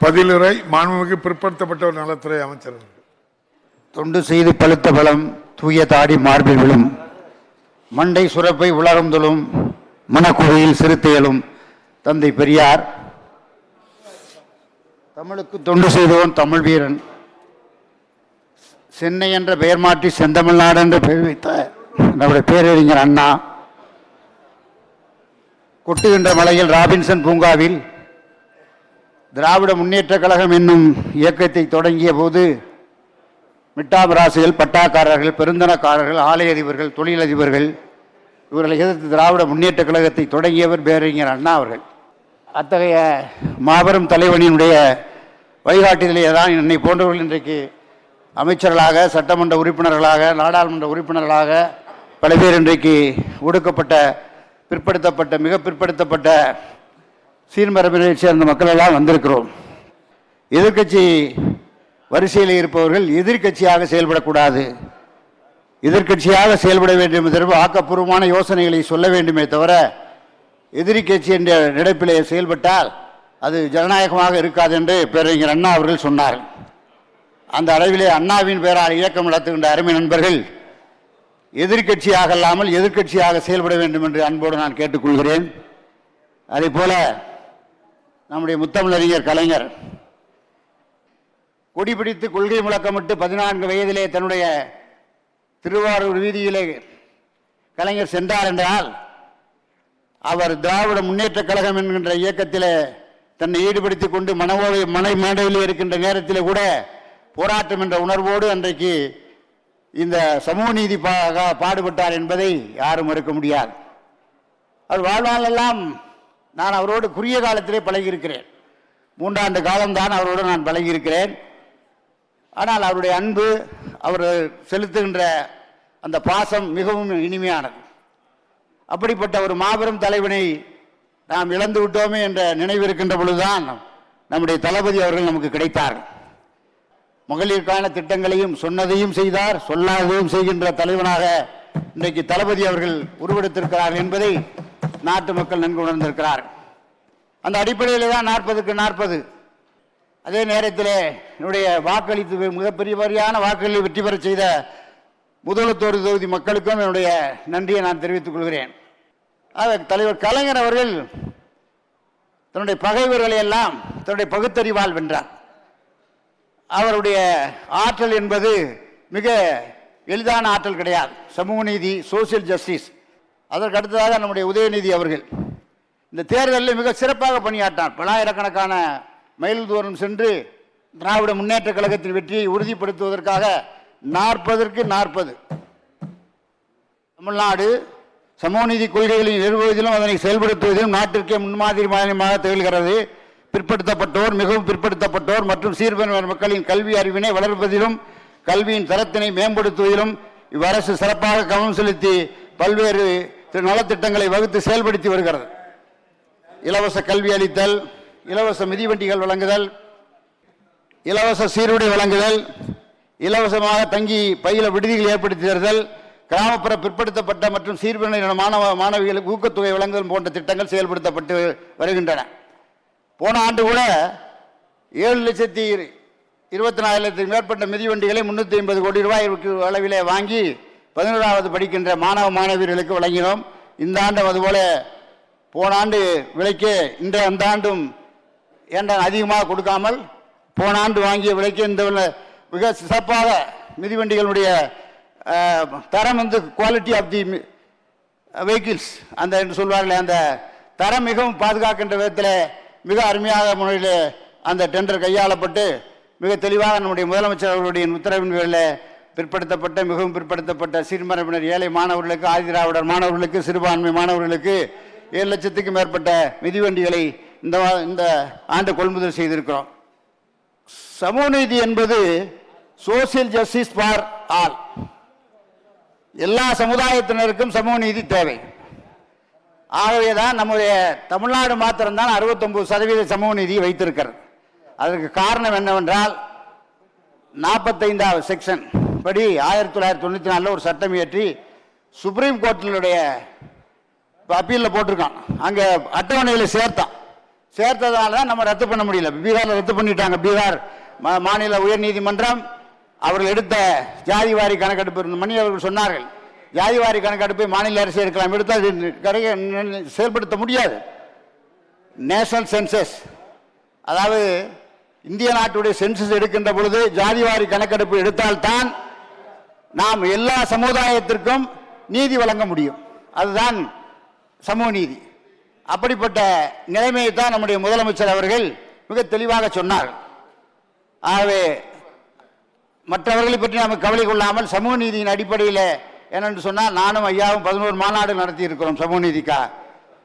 பதிலுரை மாண்புமிகு பிற்படுத்தப்பட்டவர் நலத்துறை அமைச்சர் தொண்டு செய்து பழுத்த பலம் தூய தாடி மார்பில் விழும் மண்டை சுரப்பை உலகம் தொழும் மனக்குகையில் சிறுத்தையலும் தந்தை பெரியார். தமிழுக்கு தொண்டு செய்தவன் தமிழ் வீரன். சென்னை என்ற பெயர் மாற்றி செந்தமிழ்நாடு என்று பெயர் வைத்த நம்முடைய பேரறிஞர் அண்ணா. கொட்டுகின்ற மலையில் ராபின்சன் பூங்காவில் திராவிட முன்னேற்றக் கழகம் என்னும் இயக்கத்தை தொடங்கிய போது மிட்டாமராசிகள் பட்டாக்காரர்கள் பெருந்தனக்காரர்கள் ஆலய அதிபர்கள் தொழிலதிபர்கள் இவர்களை எதிர்த்து திராவிட முன்னேற்றக் கழகத்தை தொடங்கியவர் பேரறிஞர் அண்ணா அவர்கள். அத்தகைய மாபெரும் தலைவனினுடைய வழிகாட்டுதலே தான் என்னை போன்றவர்கள் இன்றைக்கு அமைச்சர்களாக சட்டமன்ற உறுப்பினர்களாக நாடாளுமன்ற உறுப்பினர்களாக பல பேர் இன்றைக்கு ஒடுக்கப்பட்ட பிற்படுத்தப்பட்ட மிக பிற்படுத்தப்பட்ட சீர்மரபினைச் சேர்ந்த மக்கள் எல்லாம் வந்திருக்கிறோம். எதிர்க்கட்சி வரிசையில் இருப்பவர்கள் எதிர்க்கட்சியாக செயல்படக்கூடாது. எதிர்க்கட்சியாக செயல்பட வேண்டும் என்பதற்கு ஆக்கப்பூர்வமான யோசனைகளை சொல்ல வேண்டுமே தவிர எதிரி கட்சி என்ற நினைப்பிலே செயல்பட்டால் அது ஜனநாயகமாக இருக்காது என்று பேரறிஞர் அண்ணா அவர்கள் சொன்னார். அந்த அளவிலே அண்ணாவின் பெயரால் இயக்கம் நடத்துகின்ற அருமை நண்பர்கள் எதிர்க்கட்சியாக அல்லாமல் எதிர்க்கட்சியாக செயல்பட வேண்டும் என்று அன்போடு நான் கேட்டுக்கொள்கிறேன். அதே போல நம்முடைய முத்தமிழறிஞர் கலைஞர். கொடி பிடித்து கொள்கை முழக்கமிட்டு பதினான்கு வயதிலே தன்னுடைய திருவாரூர் வீதியிலே கலைஞர் சென்றார் என்றால் அவர் திராவிட முன்னேற்றக் கழகம் என்கின்ற இயக்கத்தில் தன்னை ஈடுபடுத்திக் கொண்டு மனவோடு மனை மேடையில் இருக்கின்ற நேரத்தில் கூட போராட்டம் என்ற உணர்வோடு அன்றைக்கு இந்த சமூக நீதி பா- பாடுபட்டார் என்பதை யாரும் மறுக்க முடியாது. அவர் வாழ்நாளெல்லாம் நான் அவரோடு குறுகிய காலத்திலே பழகியிருக்கிறேன். மூன்றாண்டு காலம்தான் அவரோடு நான் பழகியிருக்கிறேன். ஆனால் அவருடைய அன்பு அவர் செலுத்துகின்ற அந்த பாசம் மிகவும் இனிமையானது. அப்படிப்பட்ட ஒரு மாபெரும் தலைவனை நாம் இழந்து விட்டோமே என்ற நினைவு இருக்கின்ற பொழுதுதான் நம்முடைய தளபதி அவர்கள் நமக்கு கிடைத்தார். மகளிருக்கான திட்டங்களையும் சொன்னதையும் செய்தார் சொல்லாததையும் செய்கின்ற தலைவனாக இன்றைக்கு தளபதி அவர்கள் உருவெடுத்திருக்கிறார் என்பதை நாட்டு மக்கள் நன்கு உணர்ந்திருக்கிறார். அந்த அடிப்படையில் தான் நாற்பதுக்கு நாற்பது. அதே நேரத்தில் என்னுடைய வாக்களித்து மிகப்பெரிய வாரியான வாக்குகளில் வெற்றி பெறச் செய்த முதலத்தோர் தொகுதி மக்களுக்கும் என்னுடைய நன்றியை நான் தெரிவித்துக் கொள்கிறேன். ஆக தலைவர் கலைஞர் அவர்கள் தன்னுடைய பகைவர்களை எல்லாம் தன்னுடைய பகுத்தறிவால் வென்றார். அவருடைய ஆற்றல் என்பது மிக எளிதான ஆற்றல் கிடையாது. சமூக நீதி சோசியல் ஜஸ்டிஸ் அதற்கு அடுத்ததாக நம்முடைய உதயநிதி அவர்கள். இந்த தேர்தலில் மிக சிறப்பாக பணியாற்றினார். பலாயிரக்கணக்கான மைல் தூரம் சென்று திராவிட முன்னேற்ற கழகத்தின் வெற்றியை உறுதிப்படுத்துவதற்காக நாற்பதற்கு நாற்பது. தமிழ்நாடு சமூகநீதி கொள்கைகளை நிறுவுவதிலும் அதனை செயல்படுத்துவதிலும் நாட்டிற்கே முன்மாதிரி மாநிலமாக திகழ்கிறது. பிற்படுத்தப்பட்டோர் மிகவும் பிற்படுத்தப்பட்டோர் மற்றும் சீர்பெறும் மக்களின் கல்வி அறிவினை வளர்ப்பதிலும் கல்வியின் தரத்தினை மேம்படுத்துவதிலும் இவ்வரசு சிறப்பாக கவனம் செலுத்தி பல்வேறு நலத்திட்டங்களை வகுத்து செயல்படுத்தி வருகிறது. இலவச கல்வி அளித்தல் இலவச மிதிவண்டிகள் வழங்குதல் இலவச சீருடை வழங்குதல் இலவசமாக தங்கி பயில விடுதிகள் ஏற்படுத்தி தருதல் கிராமப்புற பிற்படுத்தப்பட்ட மற்றும் சீர்பிரிந்த மாணவ மாணவிகளுக்கு ஊக்கத்தொகை வழங்குதல் போன்ற திட்டங்கள் செயல்படுத்தப்பட்டு வருகின்றன. போன ஆண்டு கூட ஏழு லட்சத்தி இருபத்தி நாலு லட்சத்துக்கு மேற்பட்ட மிதிவண்டிகளை முன்னூற்றி ஐம்பது கோடி ரூபாய்க்கு அளவிலே வாங்கி பதினோராவது படிக்கின்ற மாணவ மாணவியர்களுக்கு வழங்கினோம். இந்த ஆண்டும் அதுபோல போன ஆண்டு விலைக்கே இன்றைய அந்த ஆண்டும் ஏன்டா அதிகமாக கொடுக்காமல் போன ஆண்டு வாங்கிய விலைக்கு இந்த மிக சிறப்பாக மிதிவண்டிகளுடைய தரம் வந்து குவாலிட்டி ஆஃப் தி வெஹிக்கிள்ஸ் அந்த என்று சொல்வார்களே அந்த தரம் மிகவும் பாதுகாக்கின்ற விதத்தில் மிக அருமையாக முறையில் அந்த டெண்டர் கையாளப்பட்டு மிக தெளிவாக நம்முடைய முதலமைச்சர் அவர்களுடைய உத்தரவின் பேரில் பிற்படுத்தப்பட்ட மிகவும் பிற்படுத்தப்பட்ட சிறுமரபினர் ஏழை மாணவர்களுக்கு ஆதிதிராவிடர் மாணவர்களுக்கு சிறுபான்மை மாணவர்களுக்கு ஏழு லட்சத்துக்கும் மேற்பட்ட மிதிவண்டிகளை இந்த இந்த ஆண்டு கொள்முதல் செய்திருக்கிறோம். சமூகநீதி என்பது சோசியல் ஜஸ்டிஸ் ஃபார் ஆல் எல்லா சமுதாயத்தினருக்கும் சமூக நீதி தேவை. ஆகவேதான் நம்முடைய தமிழ்நாடு மாத்திரம்தான் 69% சதவீத சமூக நீதியை வைத்திருக்கிறது. அதற்கு காரணம் என்னவென்றால் நாற்பத்தைந்தாவது செக்ஷன். படி ஆயிரத்தி தொள்ளாயிரத்தி தொண்ணூற்றி நாலில் ஒரு சட்டம் இயற்றி சுப்ரீம் கோர்ட்டினுடைய அப்பீலில் போட்டிருக்கான். அங்கே அட்டவணையில் சேர்த்தான். சேர்த்ததால தான் நம்ம ரத்து பண்ண முடியல. பீகாரில் ரத்து பண்ணிட்டாங்க. பீகார் மாநில உயர்நீதிமன்றம் அவர்கள் எடுத்த ஜாதி வாரி கணக்கெடுப்பு இருந்த மணி அவர்கள் சொன்னார்கள். ஜாதி வாரி கணக்கெடுப்பை மாநில அரசு எடுக்கலாம். எடுத்தால் செயல்படுத்த முடியாது. National census. அதாவது இந்திய நாட்டுடைய சென்சஸ் எடுக்கின்ற பொழுது ஜாதிவாரி கணக்கெடுப்பு எடுத்தால்தான் நாம் எல்லா சமுதாயத்திற்கும் நீதி வழங்க முடியும். அதுதான் சமூக நீதி. அப்படிப்பட்ட நிலைமையை தான் நம்முடைய முதலமைச்சர் அவர்கள் மிக தெளிவாக சொன்னார். ஆகவே மற்றவர்களை பற்றி நாம் கவலை கொள்ளாமல் சமூக நீதியின் அடிப்படையில் என்னென்று சொன்னால் நானும் ஐயாவும் பதினோரு மாநாடு நடத்தி இருக்கிறோம் சமூக நீதிக்கா.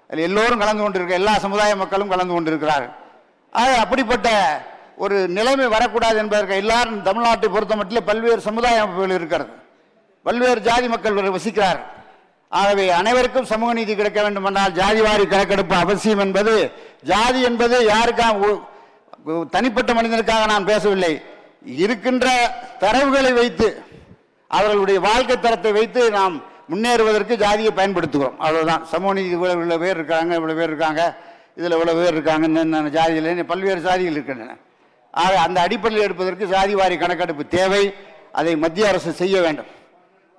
அதில் எல்லோரும் கலந்து கொண்டிருக்க எல்லா சமுதாய மக்களும் கலந்து கொண்டிருக்கிறார்கள். ஆக அப்படிப்பட்ட ஒரு நிலைமை வரக்கூடாது என்பதற்கு எல்லாரும் தமிழ்நாட்டை பொறுத்த மட்டும் பல்வேறு சமுதாய அமைப்புகள் இருக்கிறது. பல்வேறு ஜாதி மக்கள் வசிக்கிறார் ஆகவே அனைவருக்கும் சமூக நீதி கிடைக்க வேண்டுமென்றால் ஜாதிவாரி கணக்கெடுப்பு அவசியம் என்பது ஜாதி என்பது யாருக்காக தனிப்பட்ட மனிதனுக்காக நான் பேசவில்லை. இருக்கின்ற தரவுகளை வைத்து அவர்களுடைய வாழ்க்கை தரத்தை வைத்து நாம் முன்னேறுவதற்கு ஜாதியை பயன்படுத்துகிறோம். அவ்வளோதான் சமூக நீதி இவ்வளோ பேர் இருக்காங்க இவ்வளோ பேர் இருக்காங்க இதில் இவ்வளோ பேர் இருக்காங்க இந்த ஜாதியில் பல்வேறு ஜாதிகள் இருக்கின்றன. ஆக அந்த அடிப்படையில் எடுப்பதற்கு சாதிவாரி கணக்கெடுப்பு தேவை. அதை மத்திய அரசு செய்ய வேண்டும்.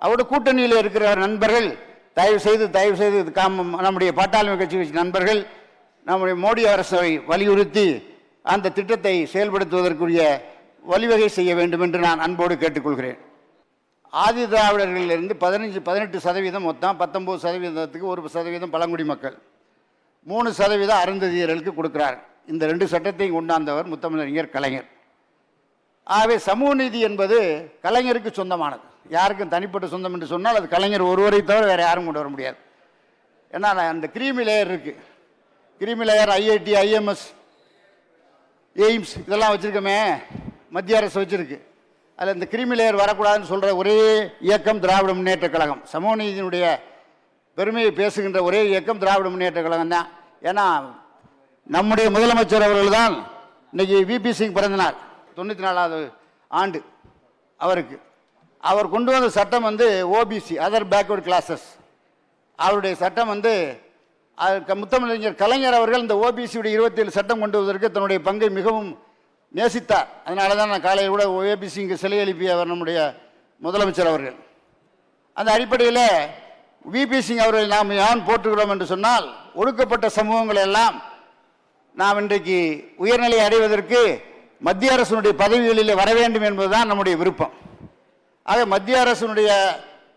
அவரோட கூட்டணியில் இருக்கிற நண்பர்கள் தயவு செய்து தயவு செய்து காம நம்முடைய பாட்டாளி கட்சி கட்சி நண்பர்கள் நம்முடைய மோடி அரசை வலியுறுத்தி அந்த திட்டத்தை செயல்படுத்துவதற்குரிய வழிவகை செய்ய வேண்டும் என்று நான் அன்போடு கேட்டுக்கொள்கிறேன். ஆதி திராவிடர்களிலிருந்து பதினஞ்சு பதினெட்டு சதவீதம் மொத்தம் பத்தொம்போது சதவீதத்துக்கு ஒரு சதவீதம் பழங்குடி மக்கள். மூணு சதவீதம் அருந்ததியர்களுக்கு கொடுக்கிறார். இந்த ரெண்டு சட்டத்தையும் கொண்டாந்தவர் முத்தமிழறிஞர் கலைஞர். ஆகவே சமூக நீதி என்பது கலைஞருக்கு சொந்தமானது. யாருக்கும் தனிப்பட்ட சொந்தம் என்று சொன்னால் அது கலைஞர் ஒருவரை தவிர வேறு யாரும் கொண்டு வர முடியாது. ஏன்னா நான் அந்த கிரீமி லேயர் இருக்குது creamy layer IIT IMS AIIMS இதெல்லாம் வச்சுருக்கோமே. மத்திய அரசு வச்சுருக்கு. அதில் இந்த கிரிமி லேயர் வரக்கூடாதுன்னு சொல்கிற ஒரே இயக்கம் திராவிட முன்னேற்றக் கழகம். சமூக நீதியினுடைய பெருமையை பேசுகின்ற ஒரே இயக்கம் திராவிட முன்னேற்றக் கழகம் தான் ஏன்னா நம்முடைய முதலமைச்சர் அவர்கள் தான் இன்னைக்கு விபி சிங் பிறந்த நாள் தொண்ணூற்றி நாலாவது ஆண்டு அவருக்கு. அவர் கொண்டு வந்த சட்டம் வந்து ஓபிசி அதர் பேக்வர்ட் கிளாஸஸ் அவருடைய சட்டம் வந்து அதுக்கு முத்தமிழறிஞர் கலைஞர் அவர்கள் இந்த ஓபிசியுடைய இருபத்தேழு சட்டம் கொண்டு வருவதற்கு தன்னுடைய பங்கை மிகவும் நேசித்தார். அதனால தான் நான் காலையில் கூட ஓபிசிக்கு சிலை எழுப்பிய அவர் நம்முடைய முதலமைச்சர் அவர்கள். அந்த அடிப்படையில் விபி சிங் அவர்களை நாம் யான் போற்றுகிறோம் என்று சொன்னால் ஒடுக்கப்பட்ட சமூகங்களை எல்லாம் நாம் இன்றைக்கு உயர்நிலை அடைவதற்கு மத்திய அரசினுடைய பதவிகளில் வர வேண்டும் என்பதுதான் நம்முடைய விருப்பம். ஆக மத்திய அரசினுடைய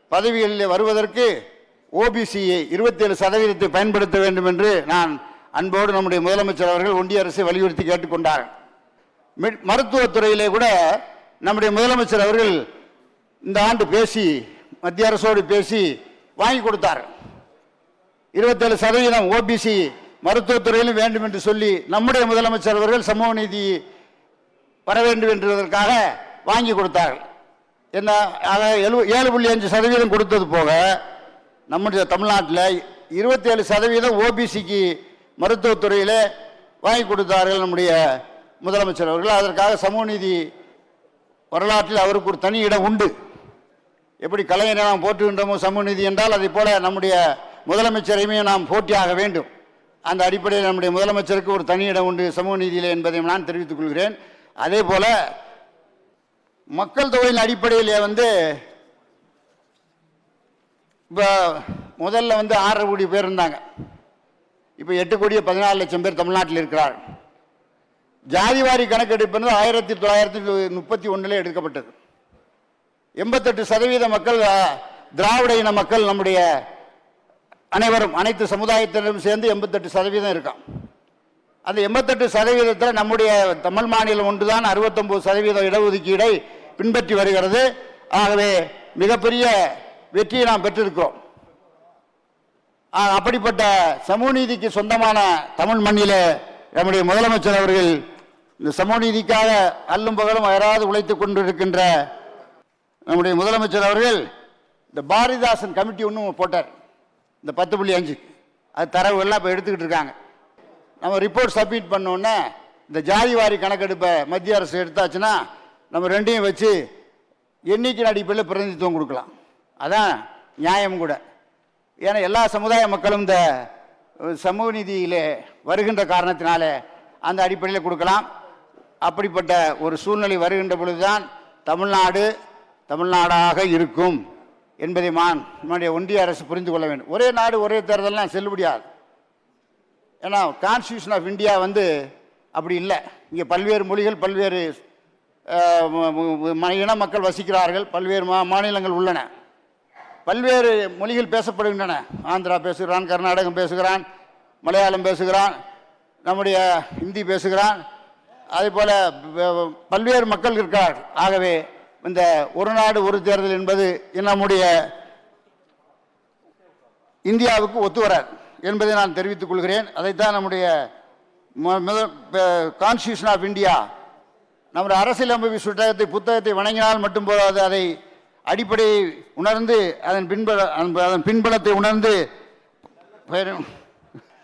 பதவிகளில் வருவதற்கு ஓபிசியை இருபத்தேழு சதவீதத்தை பயன்படுத்த வேண்டும் என்று நான் அன்போடு நம்முடைய முதலமைச்சர் அவர்கள் ஒன்றிய அரசை வலியுறுத்தி கேட்டுக்கொண்டார். மெட்- மருத்துவத்துறையிலே கூட நம்முடைய முதலமைச்சர் அவர்கள் இந்த ஆண்டு பேசி மத்திய அரசோடு பேசி வாங்கி கொடுத்தார். இருபத்தேழு சதவீதம் ஓபிசி மருத்துவத்துறையிலும் வேண்டும் என்று சொல்லி நம்முடைய முதலமைச்சர் அவர்கள் சமூக நீதி வர வேண்டும் என்பதற்காக வாங்கி கொடுத்தார்கள். என்ன எழு ஏழு புள்ளி அஞ்சு சதவீதம் கொடுத்தது போக நம்முடைய தமிழ்நாட்டில் இருபத்தேழு சதவீதம் ஓபிசிக்கு மருத்துவத்துறையில் வாங்கி கொடுத்தார்கள் நம்முடைய முதலமைச்சர் அவர்கள். அதற்காக சமூக நீதி வரலாற்றில் அவருக்கு ஒரு தனி இடம் உண்டு. எப்படி கலைஞரை நாம் போற்றுகின்றோமோ சமூக நீதி என்றால் அதை போல நம்முடைய முதலமைச்சரையுமே நாம் போட்டியாக வேண்டும். அந்த அடிப்படையில் நம்முடைய முதலமைச்சருக்கு ஒரு தனி இடம் உண்டு சமூக நீதியிலே என்பதையும் நான் தெரிவித்துக் கொள்கிறேன். அதே போல மக்கள் தொகையின் அடிப்படையிலே வந்து இப்போ முதல்ல வந்து ஆறரை கோடி பேர் இருந்தாங்க. இப்போ எட்டு கோடியே பதினாலு லட்சம் பேர் தமிழ்நாட்டில் இருக்கிறார். ஜாதிவாரி கணக்கெடுப்பு ஆயிரத்தி தொள்ளாயிரத்தி முப்பத்தி ஒன்றில் எடுக்கப்பட்டது. எண்பத்தெட்டு சதவீத மக்கள் திராவிட இன மக்கள் நம்முடைய அனைவரும் அனைத்து சமுதாயத்தினரும் சேர்ந்து எண்பத்தெட்டு சதவீதம் இருக்கான் அந்த எண்பத்தெட்டு சதவீதத்தில் நம்முடைய தமிழ் மாநிலம் ஒன்றுதான் அறுபத்தொம்பது சதவீதம் இடஒதுக்கீடை பின்பற்றி வருகிறது. ஆகவே மிகப்பெரிய வெற்றியை நாம் பெற்றிருக்கிறோம். ஆ, அப்படிப்பட்ட சமூக நீதிக்கு சொந்தமான தமிழ் மண்ணில நம்முடைய முதலமைச்சர் அவர்கள் இந்த சமூக நீதிக்காக அல்லும் பகலும் அயராது உழைத்துக் கொண்டிருக்கின்ற நம்முடைய முதலமைச்சர் அவர்கள் இந்த பாரதிதாசன் கமிட்டி ஒன்று போட்டார். இந்த பத்து புள்ளி அஞ்சு. அது தரவு எல்லாம் இப்போ எடுத்துக்கிட்டு இருக்காங்க. நம்ம ரிப்போர்ட் சப்மிட் பண்ணோன்னே இந்த ஜாதி வாரி கணக்கெடுப்பை மத்திய அரசு எடுத்தாச்சுன்னா நம்ம ரெண்டையும் வச்சு எண்ணிக்கை அடிப்படையில் பிரதிநிதித்துவம் கொடுக்கலாம். அதான் நியாயம் கூட. ஏன்னா எல்லா சமுதாய மக்களும் இந்த சமூக நீதியிலே வருகின்ற காரணத்தினால அந்த அடிப்படையில் கொடுக்கலாம். அப்படிப்பட்ட ஒரு சூழ்நிலை வருகின்ற பொழுதுதான் தமிழ்நாடு தமிழ்நாடாக இருக்கும். என்பதை மான் நம்முடைய ஒன்றிய அரசு புரிந்து கொள்ள வேண்டும். ஒரே நாடு ஒரே தேர்தல்லாம் செல்லுபடியாது ஏன்னா கான்ஸ்டியூஷன் ஆஃப் இந்தியா வந்து அப்படி இல்லை. இங்கே பல்வேறு மொழிகள் பல்வேறு இன மக்கள் வசிக்கிறார்கள். பல்வேறு மா மாநிலங்கள் உள்ளன. பல்வேறு மொழிகள் பேசப்படுகின்றன. ஆந்திரா பேசுகிறான் கர்நாடகம் பேசுகிறான் மலையாளம் பேசுகிறான் நம்முடைய ஹிந்தி பேசுகிறான். அதே போல் பல்வேறு மக்கள் இருக்கிறார் ஆகவே இந்த ஒரு நாடு ஒரு தேர்தல் என்பது நம்முடைய இந்தியாவுக்கு ஒத்து வராது என்பதை நான் தெரிவித்துக் கொள்கிறேன். அதைத்தான் நம்முடைய கான்ஸ்டியூஷன் ஆஃப் இந்தியா நம்முடைய அரசியலமைப்பு சுட்டகத்தை புத்தகத்தை வணங்கினால் மட்டும் போதாது அதை அடிப்படையை உணர்ந்து அதன் பின்பல அதன் பின்பலத்தை உணர்ந்து பெரும்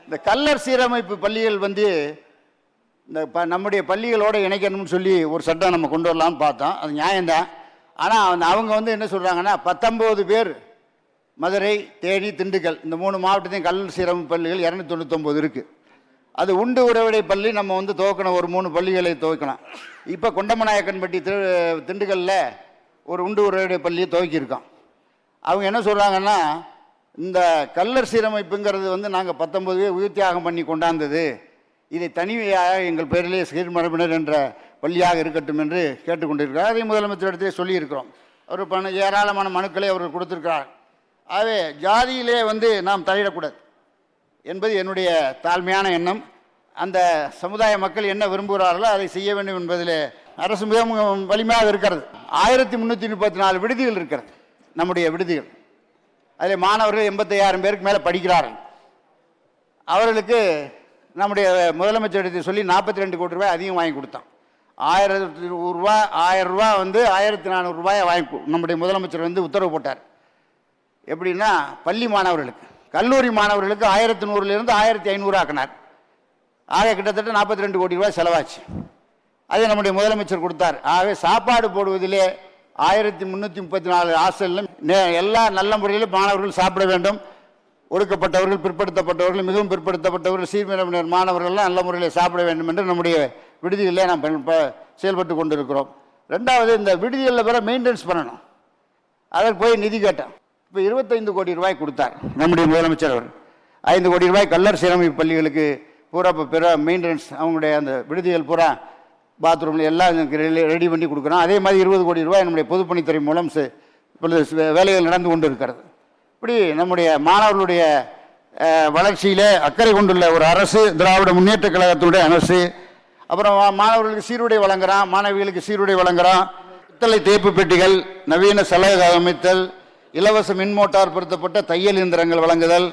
இந்த கல்லர் சீரமைப்பு பள்ளிகள் வந்து இந்த ப நம்முடைய பள்ளிகளோடு இணைக்கணும்னு சொல்லி ஒரு சட்டம் நம்ம கொண்டு வரலாம்னு பார்த்தோம். அது நியாயம்தான். ஆனால் அவங்க வந்து என்ன சொல்கிறாங்கன்னா பத்தொம்போது பேர் மதுரை தேனி திண்டுக்கல் இந்த மூணு மாவட்டத்தையும் கல்லர் சீரமைப்பு பள்ளிகள் இரநூத்தி தொண்ணூத்தொம்பது இருக்குது அது உண்டு உறவிடை பள்ளி நம்ம வந்து துவக்கணும். ஒரு மூணு பள்ளிகளை துவக்கணும். இப்போ கொண்டமநாயக்கன்பட்டி திரு திண்டுக்கல்லில் ஒரு உண்டு உறவிடை பள்ளியை துவக்கியிருக்கோம். அவங்க என்ன சொல்கிறாங்கன்னா இந்த கல்லர் சீரமைப்புங்கிறது வந்து நாங்கள் பத்தொம்பது பேர் உயிர் தியாகம் பண்ணி கொண்டாந்தது. இதை தனிமையாக எங்கள் பேரிலே சீர்மரபினர் என்ற பள்ளியாக இருக்கட்டும் என்று கேட்டுக்கொண்டிருக்கிறார். அதை முதலமைச்சரிடத்திலே சொல்லியிருக்கிறோம். அவர் பண ஏராளமான மனுக்களை அவர்கள் கொடுத்திருக்கிறார். ஆகவே ஜாதியிலே வந்து நாம் தலையிடக்கூடாது என்பது என்னுடைய தாழ்மையான எண்ணம். அந்த சமுதாய மக்கள் என்ன விரும்புகிறார்களோ அதை செய்ய வேண்டும் என்பதில் அரசு மிகவும் வலிமையாக இருக்கிறது. ஆயிரத்தி முந்நூற்றி முப்பத்தி நாலு விடுதிகள் இருக்கிறது நம்முடைய விடுதிகள். அதில் மாணவர்கள் எண்பத்தையாயிரம் பேருக்கு மேலே படிக்கிறார்கள். அவர்களுக்கு நம்முடைய முதலமைச்சரிடத்தை சொல்லி நாற்பத்தி ரெண்டு கோடி ரூபாய் அதிகம் வாங்கி கொடுத்தோம் ஆயிரத்தி ரூபா ஆயிரம் ரூபா வந்து ஆயிரத்தி நானூறு ரூபாயை வாங்கி நம்முடைய முதலமைச்சர் வந்து உத்தரவு போட்டார். எப்படின்னா பள்ளி மாணவர்களுக்கு கல்லூரி மாணவர்களுக்கு ஆயிரத்தி நூறுலேருந்து ஆயிரத்தி ஐநூறு ஆக்கினார். ஆக கிட்டத்தட்ட நாற்பத்தி ரெண்டு கோடி ரூபாய் செலவாச்சு. அதை நம்முடைய முதலமைச்சர் கொடுத்தார். ஆகவே சாப்பாடு போடுவதிலே ஆயிரத்தி முந்நூற்றி முப்பத்தி நாலு ஹாஸ்டலிலும் எல்லா நல்ல முறையிலும் மாணவர்கள் சாப்பிட வேண்டும். ஒடுக்கப்பட்டவர்கள் பிற்படுத்தப்பட்டவர்கள் மிகவும் பிற்படுத்தப்பட்டவர்கள் சீர்மிரவினர் மாணவர்கள்லாம் நல்ல முறையில் சாப்பிட வேண்டும் என்று நம்முடைய விடுதிகளிலே நாம் ப- செயல்பட்டு கொண்டிருக்கிறோம். ரெண்டாவது இந்த விடுதிகளில் பிற மெயின்டெனன்ஸ் பண்ணணும். அதற்கு போய் நிதி கேட்டேன். இப்போ இருபத்தைந்து கோடி ரூபாய் கொடுத்தார் நம்முடைய முதலமைச்சர் அவர் ஐந்து கோடி ரூபாய் கல்லர் சீரமைப்பு பள்ளிகளுக்கு பூரா இப்போ பிற மெயின்டெனன்ஸ் அவங்களுடைய அந்த விடுதிகள் பூரா பாத்ரூமில் எல்லாம் ரெடி பண்ணி கொடுக்குறோம் அதே மாதிரி இருபது கோடி ரூபாய் நம்முடைய பொதுப்பணித்துறை மூலம் இப்பொழுது வேலைகள் நடந்து கொண்டு இருக்கிறது இப்படி நம்முடைய மாணவர்களுடைய வளர்ச்சியில் அக்கறை கொண்டுள்ள ஒரு அரசு திராவிட முன்னேற்ற கழகத்தினுடைய அரசு அப்புறம் மாணவர்களுக்கு சீருடை வழங்குறான் மாணவிகளுக்கு சீருடை வழங்குறான் பித்தளை தேய்ப்பு பெட்டிகள் நவீன சலகை அமைத்தல் இலவச மின் மோட்டார் பொருத்தப்பட்ட தையல் இயந்திரங்கள் வழங்குதல்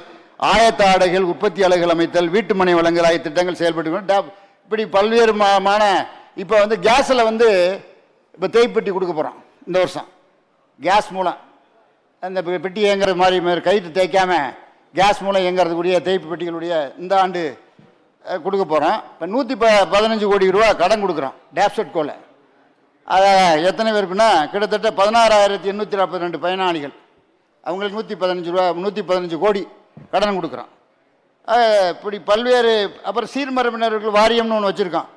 ஆயத்த ஆடைகள் உற்பத்தி அலைகள் அமைத்தல் வீட்டு மனை வழங்கல் ஆகிய திட்டங்கள் செயல்பட்டு இப்படி பல்வேறு மாமான இப்போ வந்து கேஸில் வந்து இப்போ தேய்ப்பெட்டி கொடுக்க போகிறோம் இந்த வருஷம். கேஸ் மூலம். அந்த பெட்டி இயங்குற மாதிரி கயிற்று தேய்க்காம கேஸ் மூலம் இயங்குறதுக்குரிய தேய்ப்பு பெட்டிகளுடைய இந்த ஆண்டு கொடுக்க போகிறோம் இப்போ நூற்றி ப பதினஞ்சு கோடி ரூபா கடன் கொடுக்குறோம் டேப்செட் கோல. அதை எத்தனை பேருக்குன்னா கிட்டத்தட்ட பதினாறாயிரத்தி எண்ணூற்றி நாற்பத்தி ரெண்டு பயனாளிகள். அவங்களுக்கு நூற்றி பதினஞ்சு ரூபா நூற்றி பதினஞ்சு கோடி கடன் கொடுக்குறோம். இப்படி பல்வேறு அப்புறம் சீர்மரபினர்கள் வாரியம்னு ஒன்று வச்சுருக்கோம்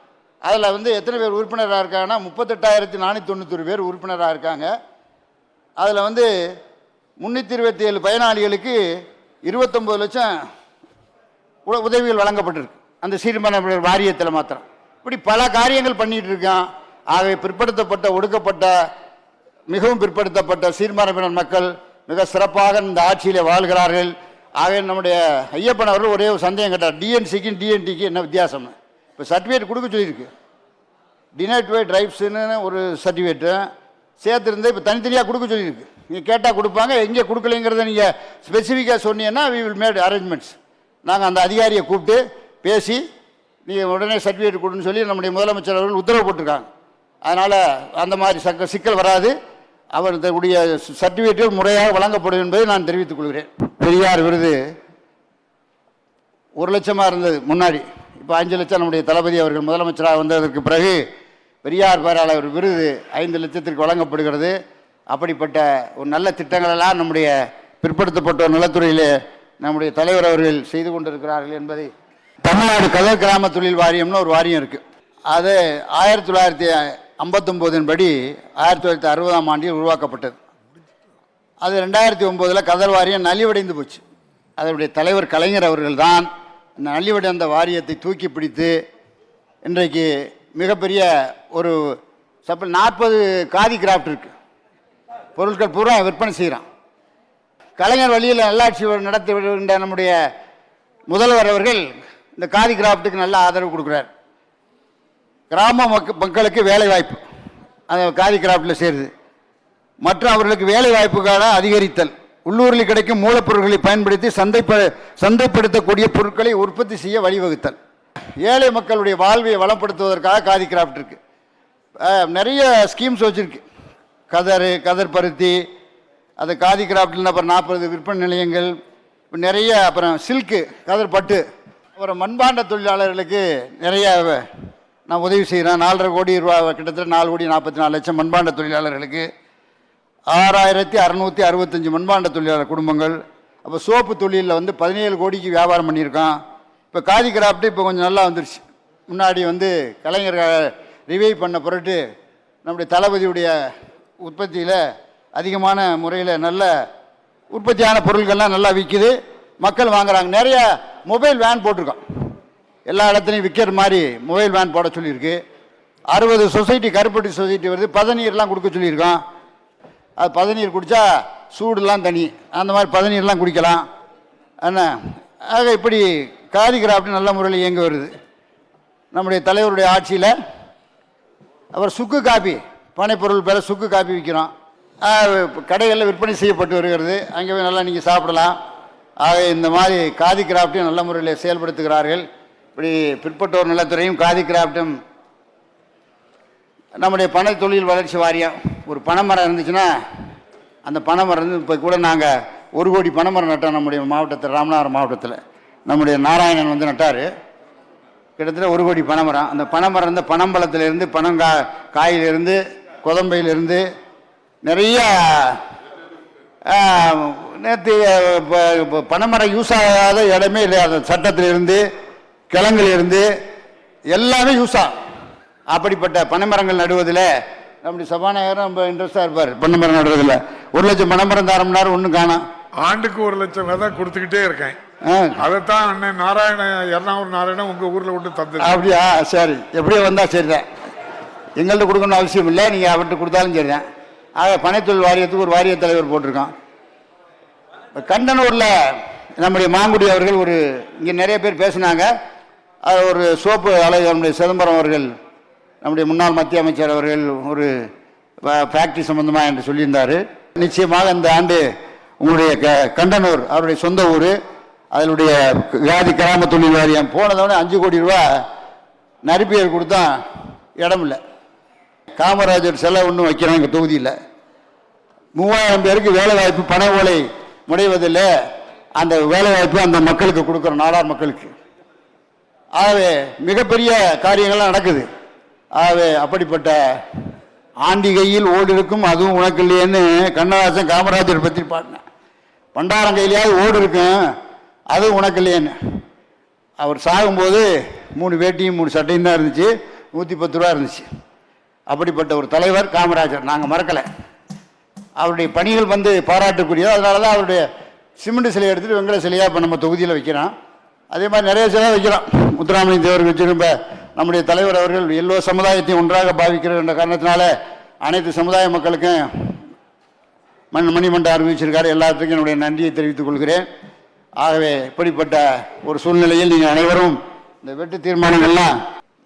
அதில் வந்து எத்தனை பேர் உறுப்பினராக இருக்காங்கன்னா முப்பத்தெட்டாயிரத்தி நானூற்றி தொண்ணூத்தொரு பேர் உறுப்பினராக இருக்காங்க. அதில் வந்து முந்நூற்றி இருபத்தி ஏழு பயனாளிகளுக்கு இருபத்தொம்பது லட்சம் உதவிகள் வழங்கப்பட்டிருக்கு. அந்த சீர்மரபினர் வாரியத்தில் மாத்திரம். இப்படி பல காரியங்கள் பண்ணிகிட்டு இருக்கான் ஆகவே பிற்படுத்தப்பட்ட ஒடுக்கப்பட்ட மிகவும் பிற்படுத்தப்பட்ட சீர்மரபினர் மக்கள் மிக சிறப்பாக இந்த ஆட்சியில் வாழ்கிறார்கள். ஆகவே நம்முடைய ஐயப்பன் அவர்கள் ஒரே ஒரு சந்தேகம் கேட்டார். டிஎன்சிக்கும் டிஎன்டிக்கு என்ன வித்தியாசம்னு. இப்போ சர்டிஃபிகேட் கொடுக்க சொல்லியிருக்கு. டினைட் வே ட்ரைப்ஸுன்னு ஒரு சர்டிஃபிகேட்டு சேர்த்துருந்தே இப்போ தனித்தனியாக கொடுக்க சொல்லியிருக்கு. நீங்கள் கேட்டால் கொடுப்பாங்க. எங்கே கொடுக்கலைங்கிறத நீங்கள் ஸ்பெசிஃபிக்காக சொன்னீங்கன்னா வி வில் மேட் அரேஞ்ச்மெண்ட்ஸ் நாங்கள் அந்த அதிகாரியை கூப்பிட்டு பேசி நீங்கள் உடனே சர்டிஃபிகேட் கொடுன்னு சொல்லி நம்முடைய முதலமைச்சர் அவர்கள் உத்தரவு போட்டிருக்காங்க. அதனால் அந்த மாதிரி சக்க சிக்கல் வராது. அவருடைய உடைய முறையாக வழங்கப்படும் என்பதை நான் தெரிவித்துக் கொள்கிறேன். பெரியார் விருது ஒரு லட்சமாக இருந்தது முன்னாடி. இப்போ அஞ்சு லட்சம் நம்முடைய தளபதி அவர்கள் முதலமைச்சராக வந்ததற்கு பிறகு பெரியார் பேராளர் விருது ஐந்து லட்சத்திற்கு வழங்கப்படுகிறது. அப்படிப்பட்ட ஒரு நல்ல திட்டங்களெல்லாம் நம்முடைய பிற்படுத்தப்பட்ட நலத்துறையில் நம்முடைய தலைவர் அவர்கள் செய்து கொண்டிருக்கிறார்கள் என்பதை தமிழ்நாடு கதர் கிராம தொழில் வாரியம்னு ஒரு வாரியம் இருக்குது அது ஆயிரத்தி தொள்ளாயிரத்தி ஐம்பத்தொம்போதின் படி ஆயிரத்தி தொள்ளாயிரத்தி அறுபதாம் ஆண்டில் உருவாக்கப்பட்டது. அது ரெண்டாயிரத்தி ஒம்போதில் கதர் வாரியம் நலிவடைந்து போச்சு. அதனுடைய தலைவர் கலைஞர் அவர்கள் தான் இந்த நலிவடைந்த வாரியத்தை தூக்கி பிடித்து இன்றைக்கு மிகப்பெரிய ஒரு சப்ப நாற்பது காதி கிராஃப்ட் இருக்குது பொருட்கள் பூரா விற்பனை செய்கிறான் கலைஞர் வழியில் நல்லாட்சி நடத்தி வருகின்ற நம்முடைய முதல்வர் அவர்கள் இந்த காதி கிராஃப்ட்டுக்கு நல்ல ஆதரவு கொடுக்குறார். கிராம மக்க மக்களுக்கு வேலை வாய்ப்பு அந்த காதி கிராஃப்டில் சேருது. மற்றும் அவர்களுக்கு வேலை வாய்ப்புக்கான அதிகரித்தல். உள்ளூரில் கிடைக்கும் மூலப்பொருட்களை பயன்படுத்தி சந்தைப்ப சந்தைப்படுத்தக்கூடிய பொருட்களை உற்பத்தி செய்ய வழிவகுத்தல். ஏழை மக்களுடைய வாழ்வை வளப்படுத்துவதற்காக காதி கிராஃப்ட் இருக்குது நிறைய ஸ்கீம்ஸ் வச்சுருக்கு. கதர் கதர் பருத்தி அது காதி கிராஃப்டில் அப்புறம் நாற்பது விற்பனை நிலையங்கள் நிறைய அப்புறம் சில்க்கு கதர் பட்டு. அப்புறம் மண்பாண்ட தொழிலாளர்களுக்கு நிறைய நான் உதவி செய்கிறேன் நாலரை கோடி ரூபா கிட்டத்தட்ட நாலு கோடி நாற்பத்தி நாலு லட்சம் மண்பாண்ட தொழிலாளர்களுக்கு. ஆறாயிரத்தி அறநூற்றி அறுபத்தஞ்சி மண்பாண்ட தொழிலாளர் குடும்பங்கள். அப்போ சோப்பு தொழிலில் வந்து பதினேழு கோடிக்கு வியாபாரம் பண்ணியிருக்கான். இப்போ காதி கிராஃப்ட்டு இப்போ கொஞ்சம் நல்லா வந்துருச்சு. முன்னாடி வந்து கலைஞர் ரிவைவ் பண்ண பொருட்டு நம்முடைய தளபதியுடைய உற்பத்தியில் அதிகமான முறையில் நல்ல உற்பத்தியான பொருட்கள்லாம் நல்லா விற்கிது மக்கள் வாங்குறாங்க. நிறைய மொபைல் வேன் போட்டிருக்கோம். எல்லா இடத்துலையும் விற்கிற மாதிரி மொபைல் வேன் போட சொல்லியிருக்கு. அறுபது சொசைட்டி கருப்பட்டி சொசைட்டி வருது. பதநீர்லாம் கொடுக்க சொல்லியிருக்கோம். அது பதநீர் குடித்தா சூடுலாம் தனி. அந்த மாதிரி பதநீர்லாம் குடிக்கலாம். என்ன? ஆக இப்படி காதி கிராஃப்ட் நல்ல முறையில் இயங்கி வருது. நம்முடைய தலைவருடைய ஆட்சியில். அப்புறம் சுக்கு காப்பி பனைப்பொருள் பேர சுக்கு காப்பி விற்கிறோம். கடைகளில் விற்பனை செய்யப்பட்டு வருகிறது. அங்கே போய் நல்லா நீங்கள் சாப்பிடலாம். ஆக இந்த மாதிரி காதி கிராஃப்டையும் நல்ல முறையில் செயல்படுத்துகிறார்கள். இப்படி பிற்பட்டோர் நலத்துறையும் காதி கிராஃப்டும் நம்முடைய பனை தொழில் வளர்ச்சி வாரியம். ஒரு பனைமரம் இருந்துச்சுன்னா அந்த பனைமரம் இருந்து இப்போ கூட நாங்கள் ஒரு கோடி பனைமரம் நட்டோம் நம்முடைய மாவட்டத்தில் ராமநாதபுரம் மாவட்டத்தில். நம்முடைய நாராயணன் வந்து நட்டார். கிட்டத்தட்ட ஒரு கோடி பனைமரம். அந்த பனைமரம் இருந்த பனம்பழத்திலிருந்து பனங்கா காயிலிருந்து குதம்பையிலிருந்து நிறைய நேற்று பனைமரம் யூஸ் ஆகாத இடமே இல்லை. அந்த சட்டத்திலிருந்து கிழங்கிலிருந்து எல்லாமே யூஸ் ஆகும் அப்படிப்பட்ட பனைமரங்கள் நடுவதில் நம்முடைய சபாநாயகர் ரொம்ப இன்ட்ரெஸ்டாக இருப்பார். பனைமரம் நடுவதில் ஒரு லட்சம் பனைமரம் தரம்னாரு ஒன்றும் காணோம். ஆண்டுக்கு ஒரு லட்சம் விதை கொடுத்துக்கிட்டே இருக்கேன். அதைத்தான் அண்ணன் நாராயண எர்ணாவூர் நாராயணன் உங்க ஊர்ல விட்டு தந்தது. அப்படியா? சரி. எப்படியோ வந்தால் சரிதான். எங்கள்கிட்ட கொடுக்கணும்னு அவசியம் இல்லை. நீங்கள் அவர்கிட்ட கொடுத்தாலும் சரிதான். ஆக பனைத்தொழில் வாரியத்துக்கு ஒரு வாரிய தலைவர் போட்டிருக்கோம் கண்டனூரில் நம்முடைய மாங்குடி அவர்கள் ஒரு இங்கே நிறைய பேர் பேசினாங்க. ஒரு சோப்பு அலை நம்முடைய சிதம்பரம் அவர்கள் நம்முடைய முன்னாள் மத்திய அமைச்சர் அவர்கள் ஒரு ஃபேக்ட்ரி சம்பந்தமாக என்று சொல்லியிருந்தார். நிச்சயமாக இந்த ஆண்டு உங்களுடைய க கண்டனூர் அவருடைய சொந்த ஊர் அதனுடைய காதி கிராம தொழில் வாரியம் போனதோடனே அஞ்சு கோடி ரூபா நரிப்பியர் கொடுத்தா இடமில்லை. காமராஜர் சிலை ஒன்றும் வைக்கிறோம் எங்கள் தொகுதியில். மூவாயிரம் பேருக்கு வேலை வாய்ப்பு பண ஓலை முடைவதில்லை. அந்த வேலை வாய்ப்பு அந்த மக்களுக்கு கொடுக்குறோம் நாடார் மக்களுக்கு. ஆகவே மிகப்பெரிய காரியங்கள்லாம் நடக்குது. ஆகவே அப்படிப்பட்ட ஆண்டிகையில் ஓடு இருக்கும் அதுவும் உனக்கு இல்லையேன்னு கண்ணதாசன் காமராஜர் பற்றி பாடினேன் பண்டாரங்கையிலேயாவது ஓடு இருக்கும் அதுவும் உனக்கு இல்லையேன்னு. அவர் சாகும்போது மூணு வேட்டியும் மூணு சட்டையும் தான் இருந்துச்சு நூற்றி பத்து ரூபா இருந்துச்சு. அப்படிப்பட்ட ஒரு தலைவர் காமராஜர். நாங்கள் மறக்கலை. அவருடைய பணிகள் வந்து பாராட்டக்கூடியது அதனால தான் அவருடைய சிமெண்ட் சிலையை எடுத்துகிட்டு வெங்கல சிலையாக இப்போ நம்ம தொகுதியில் வைக்கிறோம் அதே மாதிரி நிறைய சிலை வைக்கிறோம் முத்துராமலிங்க தேவர் வச்சிருப்ப நம்முடைய தலைவர் அவர்கள் எல்லோ சமுதாயத்தையும் ஒன்றாக பாவிக்கிறார் என்ற காரணத்தினால அனைத்து சமுதாய மக்களுக்கும் மண் மணிமண்டம் அறிவிச்சிருக்காரு. எல்லாத்துக்கும் என்னுடைய நன்றியை தெரிவித்துக் கொள்கிறேன். ஆகவே இப்படிப்பட்ட ஒரு சூழ்நிலையில் நீங்கள் அனைவரும் இந்த வெட்டு தீர்மானங்கள்லாம்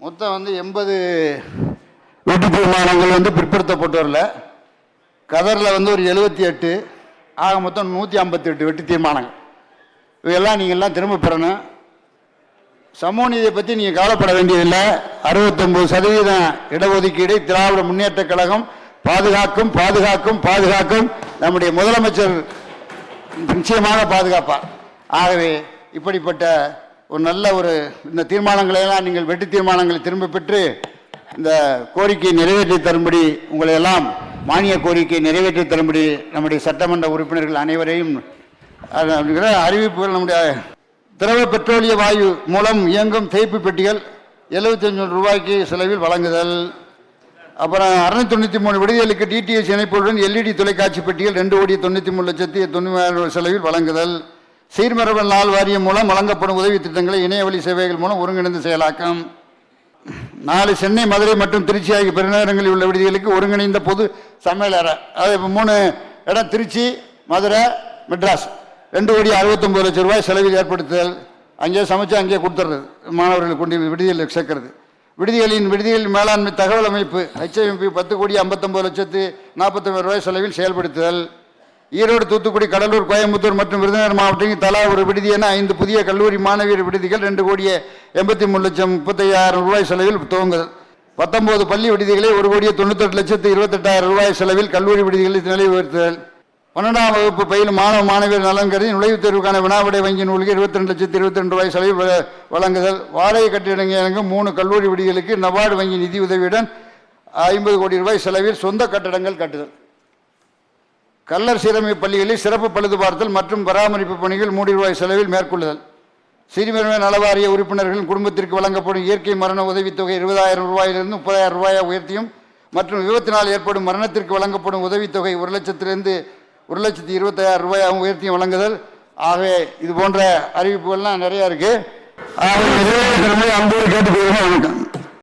மொத்தம் வந்து எண்பது வெட்டி தீர்மானங்கள் வந்து பிற்படுத்தப்பட்டோரில் கதரில் வந்து ஒரு எழுபத்தி எட்டு ஆக மொத்தம் நூற்றி ஐம்பத்தி எட்டு வெட்டி தீர்மானங்கள். இவையெல்லாம் நீங்கள்லாம் திரும்ப பெறணும். சமூக நீதியை பற்றி நீங்கள் கவலைப்பட வேண்டியதில்லை. அறுபத்தொம்பது சதவீதம் இடஒதுக்கீடு திராவிட முன்னேற்றக் கழகம் பாதுகாக்கும் பாதுகாக்கும் பாதுகாக்கும். நம்முடைய முதலமைச்சர் நிச்சயமாக பாதுகாப்பார். ஆகவே இப்படிப்பட்ட ஒரு நல்ல ஒரு இந்த தீர்மானங்களை எல்லாம் நீங்கள் வெட்டி தீர்மானங்களை திரும்ப பெற்று இந்த கோரிக்கையை நிறைவேற்றி தரும்படி உங்களை எல்லாம் மானிய கோரிக்கையை நிறைவேற்றி தரும்படி நம்முடைய சட்டமன்ற உறுப்பினர்கள் அனைவரையும் அப்படிங்கிற அறிவிப்புகள் நம்முடைய திரவ பெட்ரோலிய வாயு மூலம் இயங்கும் தேய்ப்பு பெட்டிகள் 75 ரூபாய்க்கு செலவில் வழங்குதல். அப்புறம் அறுநூத்தி தொண்ணூற்றி மூணு விடுதிகளுக்கு டிடிஎஸ் இணைப்புடன் எல்இடி தொலைக்காட்சி பெட்டிகள் ரெண்டு கோடி தொண்ணூற்றி மூணு லட்சத்தி தொண்ணூறு செலவில் வழங்குதல். சீர்மரபல் நாள் வாரியம் மூலம் வழங்கப்படும் உதவி திட்டங்களை இணையவழி சேவைகள் மூலம் ஒருங்கிணைந்து செயலாக்கம். நாலு சென்னை மதுரை மற்றும் திருச்சி ஆகிய பெருநகரங்களில் உள்ள விடுதிகளுக்கு ஒருங்கிணைந்த பொது சமையல் அறை. அது மூணு இடம் திருச்சி மதுரை மெட்ராஸ். ரெண்டு கோடி அறுபத்தொம்பது லட்சம் ரூபாய் செலவில் ஏற்படுத்துதல். அங்கேயே சமைச்சு அங்கேயே கொடுத்துறது. மாணவர்களுக்கு கொண்டு விடுதியில் விடுதிகளில் சேர்க்கறது. விடுதிகளின் விடுதிகள் மேலாண்மை தகவல் அமைப்பு ஹெச்ஐஎம்பி பத்து கோடி ஐம்பத்தொம்பது லட்சத்து நாற்பத்தொம்பது ரூபாய் செலவில் செயல்படுத்துதல். ஈரோடு தூத்துக்குடி கடலூர் கோயம்புத்தூர் மற்றும் விருதுநகர் மாவட்டத்தில் தலா ஒரு விடுதி என ஐந்து புதிய கல்லூரி மாணவியர் விடுதிகள் ரெண்டு கோடியே எண்பத்தி மூணு லட்சம் முப்பத்தையாயிரம் ரூபாய் செலவில் துவங்குதல் பத்தொன்பது பள்ளி விடுதிகளை ஒரு கோடியே தொண்ணூத்தெட்டு லட்சத்து இருபத்தெட்டாயிரம் ரூபாய் செலவில் கல்லூரி விடுதிகளில் நிலை உயர்த்துதல். பன்னெண்டாம் வகுப்பு பயிலும் மாணவ மாணவியர் நலன் கருதி நுழைவுத் தேர்வுக்கான வினாவிடை வங்கி நூல்கள் இருபத்தி ரெண்டு லட்சத்து இருபத்தி ரெண்டு ரூபாய் செலவில் வழங்குதல். வாடகை கட்டிடங்களுக்கு மூணு கல்லூரி விடுதிகளுக்கு நபார்டு வங்கி நிதி உதவியுடன் ஐம்பது கோடி ரூபாய் செலவில் சொந்த கட்டடங்கள் கட்டுதல். கல்லர் சீரமைப்பு பள்ளிகளில் சிறப்பு பழுதுபார்த்தல் மற்றும் பராமரிப்பு பணிகள் மூடி ரூபாய் செலவில் மேற்கொள்ளுதல். சிறுமியர் நலவாரிய உறுப்பினர்களின் குடும்பத்திற்கு வழங்கப்படும் இயற்கை மரண உதவித்தொகை இருபதாயிரம் ரூபாயிலிருந்து முப்பதாயிரம் ரூபாயாக உயர்த்தியும் மற்றும் விபத்தினால் ஏற்படும் மரணத்திற்கு வழங்கப்படும் உதவித்தொகை ஒரு லட்சத்திலிருந்து ஒரு லட்சத்தி இருபத்தாயிரம் ரூபாயாகவும் உயர்த்தியும் வழங்குதல். ஆகவே இது போன்ற அறிவிப்புகள்லாம் நிறையா இருக்குது ஆகவே நிறைவேற்ற அன்போடு கேட்டுக்கொள்கிறேன். வணக்கம்.